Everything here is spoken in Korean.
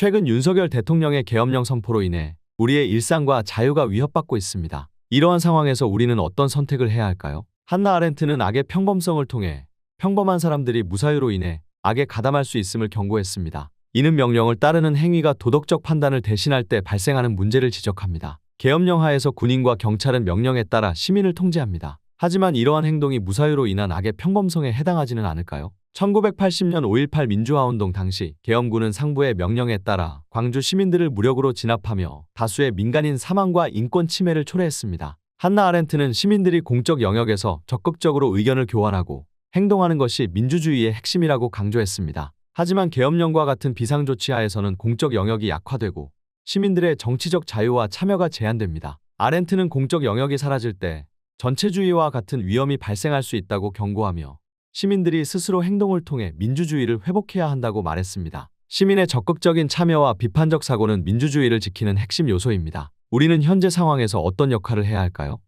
최근 윤석열 대통령의 계엄령 선포로 인해 우리의 일상과 자유가 위협받고 있습니다. 이러한 상황에서 우리는 어떤 선택을 해야 할까요? 한나 아렌트는 악의 평범성을 통해 평범한 사람들이 무사유로 인해 악에 가담할 수 있음을 경고했습니다. 이는 명령을 따르는 행위가 도덕적 판단을 대신할 때 발생하는 문제를 지적합니다. 계엄령 하에서 군인과 경찰은 명령에 따라 시민을 통제합니다. 하지만 이러한 행동이 무사유로 인한 악의 평범성에 해당하지는 않을까요? 1980년 5.18 민주화운동 당시 계엄군은 상부의 명령에 따라 광주 시민들을 무력으로 진압하며 다수의 민간인 사망과 인권 침해를 초래했습니다. 한나 아렌트는 시민들이 공적 영역에서 적극적으로 의견을 교환하고 행동하는 것이 민주주의의 핵심이라고 강조했습니다. 하지만 계엄령과 같은 비상조치 하에서는 공적 영역이 약화되고 시민들의 정치적 자유와 참여가 제한됩니다. 아렌트는 공적 영역이 사라질 때 전체주의와 같은 위험이 발생할 수 있다고 경고하며 시민들이 스스로 행동을 통해 민주주의를 회복해야 한다고 말했습니다. 시민의 적극적인 참여와 비판적 사고는 민주주의를 지키는 핵심 요소입니다. 우리는 현재 상황에서 어떤 역할을 해야 할까요?